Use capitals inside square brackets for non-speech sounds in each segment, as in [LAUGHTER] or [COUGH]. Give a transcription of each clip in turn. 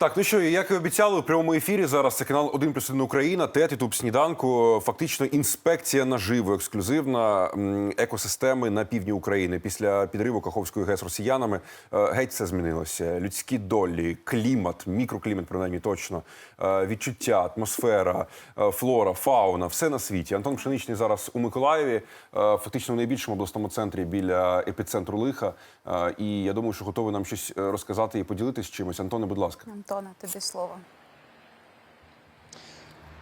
Так, ну що, як і обіцяли, у прямому ефірі зараз це канал 1 плюс 1 Україна, ТЕТ, Ютуб сніданку. Фактично інспекція наживо ексклюзивна екосистеми на півдні України. Після підриву Каховської ГЕС росіянами е, геть все змінилося. Людські долі, клімат, мікроклімат, принаймні точно, е, відчуття, атмосфера, е, флора, фауна, все на світі. Антон Пшеничний зараз у Миколаєві, фактично в найбільшому обласному центрі біля епіцентру лиха. І я думаю, що готовий нам щось розказати і поділитись чимось. Антоне, будь ласка. Антоне, тобі слово.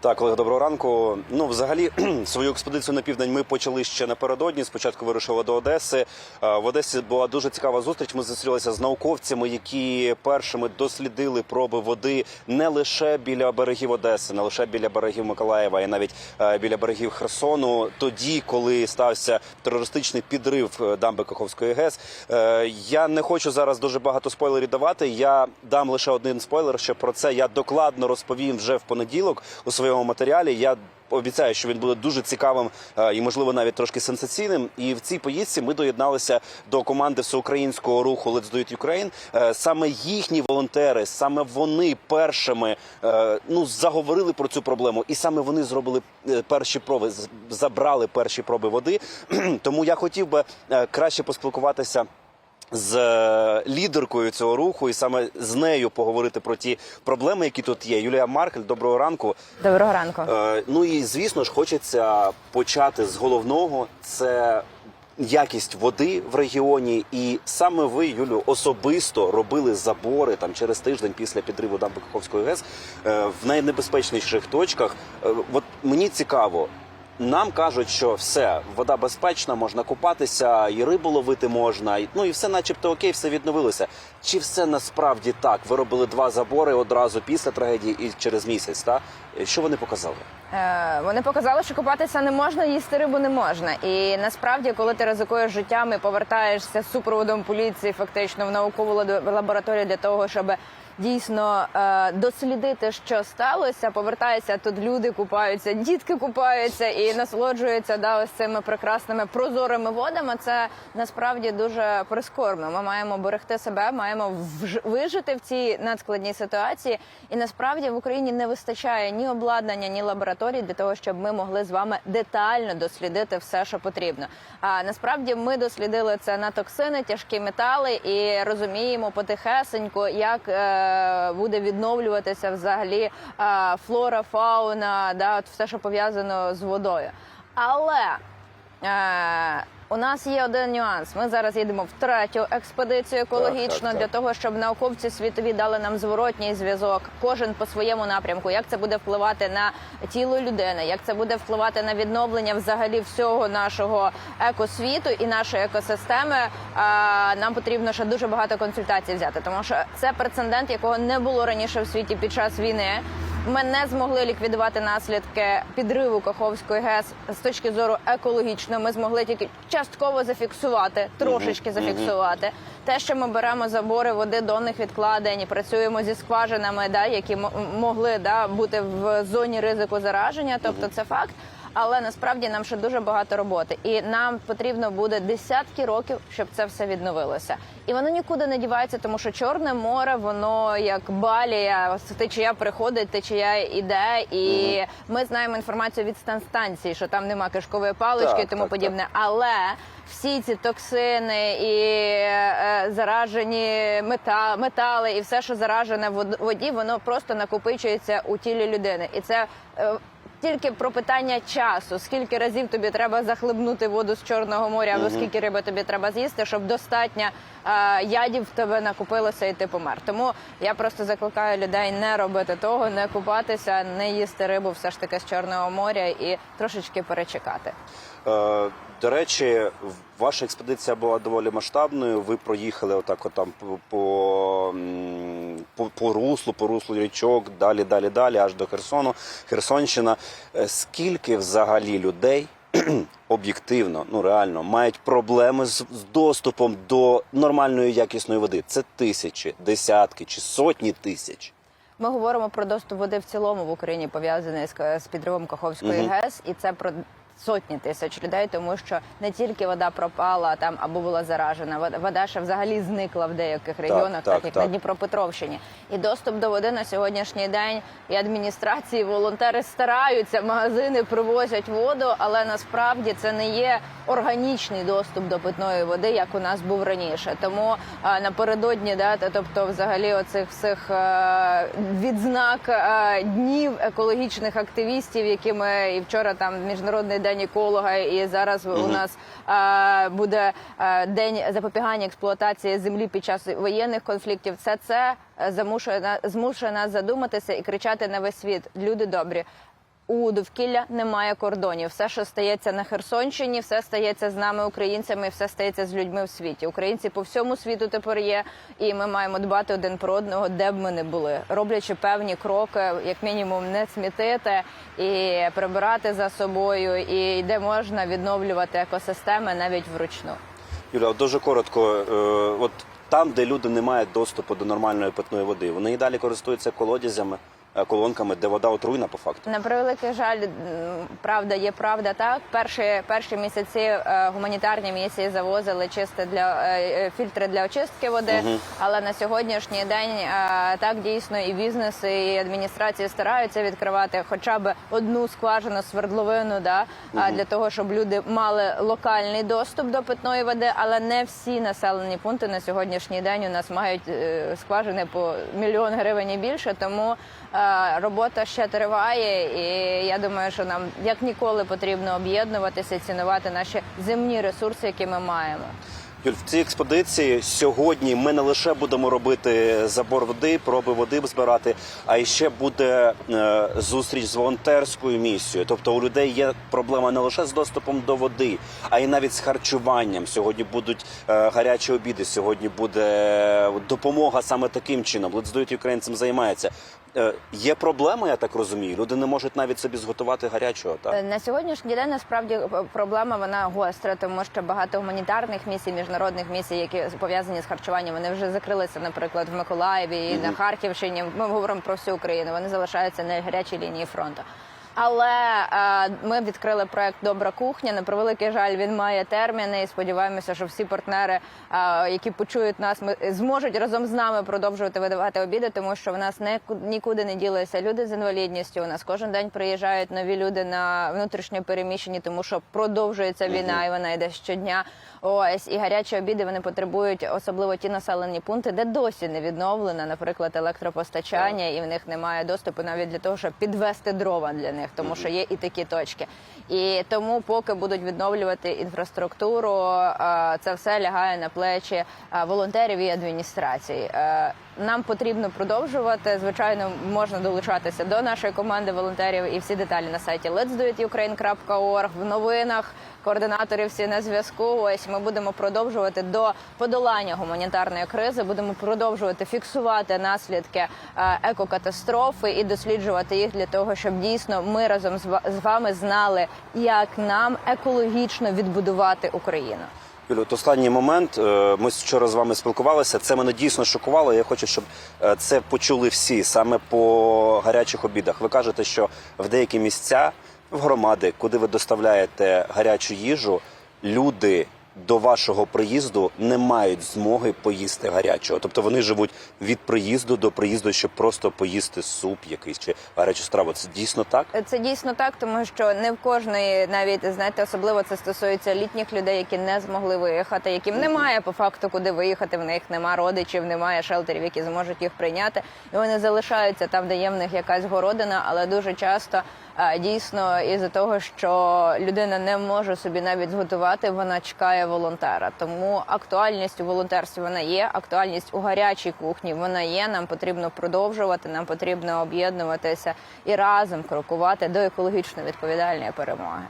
Так, Олег, доброго ранку. Ну, взагалі, [CLEARS THROAT] свою експедицію на південь ми почали ще напередодні. Спочатку вирушили до Одеси. Е, В Одесі була дуже цікава зустріч. Ми зустрілися з науковцями, які першими дослідили проби води не лише біля берегів Одеси, не лише біля берегів Миколаєва, і навіть е, біля берегів Херсону. Тоді, коли стався терористичний підрив е, дамби Каховської ГЕС. Я не хочу зараз дуже багато спойлерів давати. Я дам лише один спойлер. Що про це я докладно розповім вже в понеділок у своєму матеріалі. Я Обіцяю, що він буде дуже цікавим е, і, можливо, навіть трошки сенсаційним. І в цій поїздці ми доєдналися до команди всеукраїнського руху Let's Do It Ukraine. Е, Саме їхні волонтери, саме вони першими е, ну заговорили про цю проблему, і саме вони зробили перші проби, забрали перші проби води. [CLEARS THROAT] Тому я хотів би краще поспілкуватися з е, лідеркою цього руху, і саме з нею поговорити про ті проблеми, які тут є. Юлія Маркель, доброго ранку. Доброго ранку. Е, ну і звісно ж, хочеться почати з головного. Це якість води в регіоні. І саме ви, Юлю, особисто робили забори там через тиждень після підриву дамби Каховської ГЕС е, в найнебезпечніших точках. Е, от мені цікаво. Нам кажуть, що все, вода безпечна, можна купатися, і рибу ловити можна, і- ну і все, начебто, окей, все відновилося. Чи все насправді так? Ви робили два забори одразу після трагедії і через місяць, та що вони показали? Е, вони показали, що купатися не можна, їсти рибу не можна. І насправді, коли ти ризикуєш життям і повертаєшся з супроводом поліції, фактично в наукову лабораторію для того, щоб дійсно е, дослідити, що сталося, повертаються тут люди, купаються, дітки купаються і насолоджуються да, ось цими прекрасними прозорими водами. Це насправді дуже прискорбно. Ми маємо берегти себе, маємо вижити в цій надскладній ситуації. І насправді в Україні не вистачає ні обладнання, ні лабораторій для того, щоб ми могли з вами детально дослідити все, що потрібно. А насправді ми дослідили це на токсини, тяжкі метали і розуміємо потихесенько, як е, буде відновлюватися взагалі е, флора, фауна, да, от все, що пов'язано з водою. Але Е, у нас є один нюанс. Ми зараз їдемо в третю експедицію екологічну Так, так, так. для того, щоб науковці світові дали нам зворотній зв'язок, кожен по своєму напрямку. Як це буде впливати на тіло людини, як це буде впливати на відновлення взагалі всього нашого екосвіту і нашої екосистеми. Е, нам потрібно ще дуже багато консультацій взяти, тому що це прецедент, якого не було раніше в світі під час війни. Ми не змогли ліквідувати наслідки підриву Каховської ГЕС з точки зору екологічної. Ми змогли тільки частково зафіксувати, трошечки зафіксувати. Те, що ми беремо забори води донних відкладень, працюємо зі скважинами, да, які могли да, бути в зоні ризику зараження. Тобто, це факт. Але насправді нам ще дуже багато роботи, і нам потрібно буде десятки років, щоб це все відновилося. І воно нікуди не дівається, тому що Чорне море, воно як балія, течія приходить, течія іде, і ми знаємо інформацію від станції, що там нема кишкової палички Так, і тому так, подібне. Але всі ці токсини і е, заражені мета, метали, і все, що заражене в вод- воді, воно просто накопичується у тілі людини, і це. е, тільки про питання часу, скільки разів тобі треба захлебнути воду з чорного моря, або скільки риби тобі треба з'їсти, щоб достатньо е, ядів в тебе накопилося і ти помер. Тому я просто закликаю людей не робити того, не купатися, не їсти рибу все ж таки з чорного моря і трошечки перечекати. Е, До речі, ваша експедиція була доволі масштабною. Ви проїхали отак, отам по, по, по, руслу, по руслу річок, далі, далі, далі, аж до Херсону, Херсонщина. Е, Скільки взагалі людей [CLEARS THROAT] об'єктивно, ну реально, мають проблеми з, з доступом до нормальної якісної води? Це тисячі, десятки чи сотні тисяч. Ми говоримо про доступ води в цілому в Україні, пов'язаний з, з підривом Каховської ГЕС, і це про. Сотні тисяч людей, тому що не тільки вода пропала там або була заражена, вода- ще взагалі зникла в деяких регіонах, так, так, як так. на Дніпропетровщині. І доступ до води на сьогоднішній день і адміністрації, і волонтери стараються, магазини привозять воду, але насправді це не є органічний доступ до питної води, як у нас був раніше. Тому а, напередодні, да, тобто, взагалі, оцих всіх е, відзнак е, днів екологічних активістів, які ми і вчора там міжнародний день еколога, і зараз у нас е, буде день запобігання експлуатації землі під час воєнних конфліктів. Все це е, замушує змушує нас задуматися і кричати на весь світ. Люди добрі. У довкілля немає кордонів. Все, що стається на Херсонщині, все стається з нами, українцями, все стається з людьми в світі. Українці по всьому світу тепер є, і ми маємо дбати один про одного, де б ми не були, роблячи певні кроки, як мінімум, не смітити і прибирати за собою, і де можна відновлювати екосистеми навіть вручну. Юля, дуже коротко. е, От там, де люди не мають доступу до нормальної питної води, вони і далі користуються колодязями, колонками, де вода отруйна по факту. На превеликий жаль, правда є правда. Так перші перші місяці е, гуманітарні місії завозили чисте для е, е, фільтри для очистки води. Але на сьогоднішній день е, так дійсно і бізнеси, і адміністрації стараються відкривати хоча б одну скважину свердловину, да а, для того, щоб люди мали локальний доступ до питної води. Але не всі населені пункти на сьогоднішній день у нас мають е, скважини по мільйон гривень і більше. Тому е, робота ще триває, і я думаю, що нам як ніколи потрібно об'єднуватися, цінувати наші земні ресурси, які ми маємо. Юль, в цій експедиції сьогодні ми не лише будемо робити забор води, проби води збирати, а і ще буде е, зустріч з волонтерською місією. Тобто у людей є проблема не лише з доступом до води, а й навіть з харчуванням. Сьогодні будуть е, гарячі обіди. Сьогодні буде допомога саме таким чином. Ледздують українцям займається. Е, є проблема, я так розумію. Люди не можуть навіть собі зготувати гарячого. Так Е, На сьогоднішній день насправді е, проблема вона гостра, тому що багато гуманітарних місій, міжнародних місій, які пов'язані з харчуванням, вони вже закрилися, наприклад, в Миколаєві і на Харківщині. Ми говоримо про всю Україну. Вони залишаються на гарячій лінії фронту. Але е, ми відкрили проект Добра кухня. На превеликий жаль, він має терміни. І сподіваємося, що всі партнери, е, які почують нас, ми зможуть разом з нами продовжувати видавати обіди, тому що в нас не нікуди не ділися люди з інвалідністю. У нас кожен день приїжджають нові люди на внутрішньо переміщені, тому що продовжується війна, і вона йде щодня. Ось і гарячі обіди вони потребують, особливо ті населені пункти, де досі не відновлено, наприклад, електропостачання, і в них немає доступу навіть для того, щоб підвести дрова для них, тому що є і такі точки. І тому, поки будуть відновлювати інфраструктуру, е, це все лягає на плечі е, волонтерів і адміністрації. Е, Нам потрібно продовжувати. Звичайно, можна долучатися до нашої команди волонтерів і всі деталі на сайті letsdoitukraine.org, в новинах. Координатори всі на зв'язку. Ось ми будемо продовжувати до подолання гуманітарної кризи. Будемо продовжувати фіксувати наслідки екокатастрофи і досліджувати їх для того, щоб дійсно ми разом з вами знали, як нам екологічно відбудувати Україну. Юлю, от останній момент. Е, Ми вчора з вами спілкувалися. Це мене дійсно шокувало. Я хочу, щоб е, це почули всі саме по гарячих обідах. Ви кажете, що в деякі місця в громади, куди ви доставляєте гарячу їжу, люди до вашого приїзду не мають змоги поїсти гарячого. Тобто вони живуть від приїзду до приїзду, щоб просто поїсти суп якийсь чи гарячу страву. Це дійсно так? Це дійсно так, тому що не в кожної, навіть знаєте, особливо це стосується літніх людей, які не змогли виїхати, яким немає по факту куди виїхати. В них нема родичів, немає шелтерів, які зможуть їх прийняти. І вони залишаються там, де є в них якась городина, але дуже часто. Дійсно, із-за того, що людина не може собі навіть зготувати, вона чекає волонтера. Тому актуальність у волонтерстві вона є. Актуальність у гарячій кухні вона є. Нам потрібно продовжувати. Нам потрібно об'єднуватися і разом крокувати до екологічно відповідальної перемоги.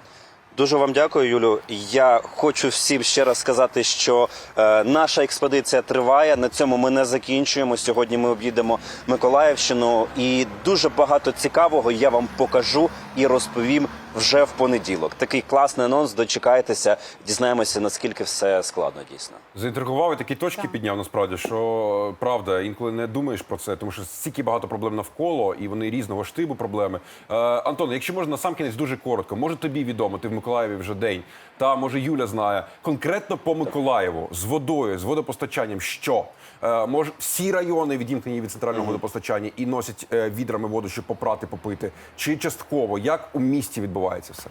Дуже вам дякую, Юлю. Я хочу всім ще раз сказати, що е, наша експедиція триває. На цьому ми не закінчуємо. Сьогодні ми об'їдемо Миколаївщину, і дуже багато цікавого я вам покажу і розповім вже в понеділок. Такий класний анонс. Дочекайтеся, дізнаємося наскільки все складно дійсно. Заінтригував і такі точки підняв насправді, що правда, інколи не думаєш про це, тому що стільки багато проблем навколо, і вони різного штибу проблеми. Е, Антон, якщо можна на сам кінець дуже коротко, може тобі відомо, ти в Миколаєві вже день, та може Юля знає. Конкретно по Миколаєву з водою, з водопостачанням, що? Е, може всі райони відімкнені від центрального водопостачання і носять е, відрами воду, щоб попрати, попити, чи частково? Як у місті відбувається все?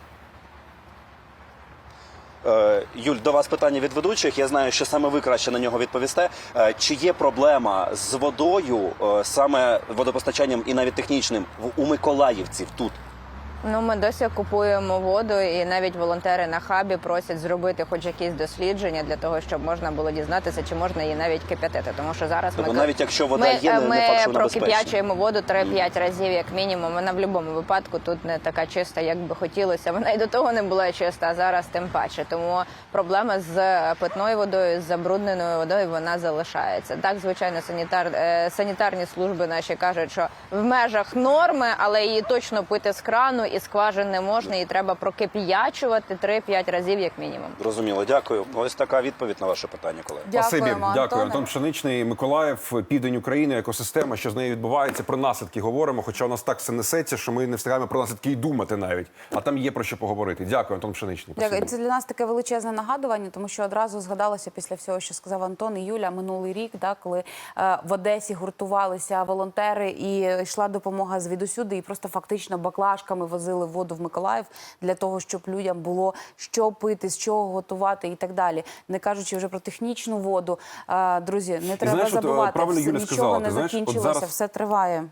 Е, Юль, до вас питання від ведучих. Я знаю, що саме ви краще на нього відповісте. Е, Чи є проблема з водою, е, саме водопостачанням і навіть технічним в- у миколаївців тут? Ну, ми досі купуємо воду, і навіть волонтери на хабі просять зробити хоч якісь дослідження для того, щоб можна було дізнатися, чи можна її навіть кип'ятити. Тому що зараз Тобто ми навіть якщо вода ми, є, не- ми не факт, що вона прокип'ячуємо воду 3-5 разів, як мінімум. Вона в будь-якому випадку тут не така чиста, як би хотілося. Вона і до того не була чиста, а зараз тим паче. Тому проблема з питною водою, з забрудненою водою, вона залишається. Так, звичайно, санітар, е, санітарні служби наші кажуть, що в межах норми, але її точно пити з крану і скважин не можна. Її треба прокип'ячувати 3-5 разів, як мінімум. Зрозуміло, дякую. Ось така відповідь на ваше питання, колеги. Спасибі, Дякуємо, дякую. Антон Пшеничний, Миколаїв, південь України, екосистема, що з нею відбувається. Про наслідки говоримо. Хоча у нас так все несеться, що ми не встигаємо про наслідки і думати навіть. А там є про що поговорити. Дякую, Антон Пшеничний. Дякую. Це для нас таке величезне нагадування, тому що одразу згадалося після всього, що сказав Антон і Юля минулий рік, да, коли е, в Одесі гуртувалися волонтери і йшла допомога звідусюди, і просто фактично баклажками возили воду в Миколаїв для того, щоб людям було що пити, з чого готувати і так далі. Не кажучи вже про технічну воду. Друзі, не треба знаєш, от, е, забувати, правильно все, Юля нічого сказала, не знаєш, от закінчилося, зараз- все триває.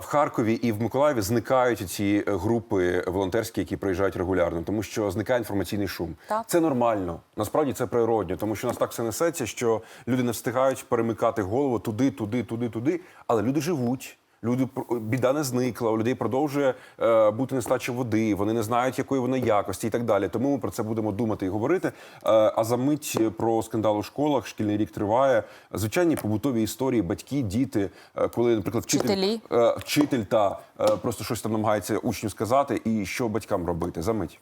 В Харкові і в Миколаєві зникають ці е, групи волонтерські, які приїжджають регулярно, тому що зникає інформаційний шум. Так. Це нормально. Насправді це природньо, тому що у нас так все несеться, що люди не встигають перемикати голову туди, туди, туди, туди. Але люди живуть. Люди біда не зникла, у людей продовжує е, бути нестача води, вони не знають, якої вона якості і так далі. Тому ми про це будемо думати і говорити. Е, а за мить про скандал у школах, шкільний рік триває. Звичайні побутові історії, батьки, діти, е, коли, наприклад, вчитель, е, вчитель та е, просто щось там намагається учню сказати, і що батькам робити. За мить.